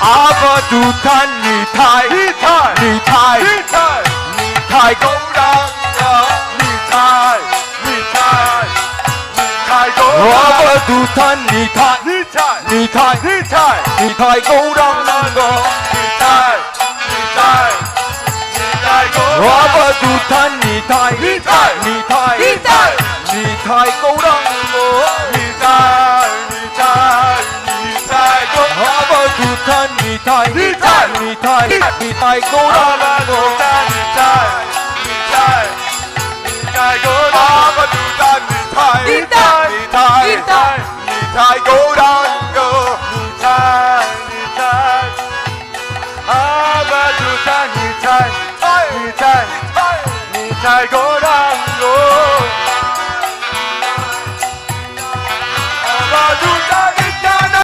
阿伯杜坦你太你太你太你太你太高档了，你太你太你太高阿伯了，杜坦你太你太你太你太你太高档了，你太你太你太高阿了，伯杜坦你太你太你太你太你太高档 নিতাই নিতাই নিতাই নিতাই নিতাই গো রাধা গো নিতাই নিতাই নিতাই গো রাধা নিতাই নিতাই নিতাই নিতাই নিতাই নিতাই গো রাধা গো নিতাই নিতাই আবা নিতাই নিতাই নিতাই নিতাই গো রাধা গো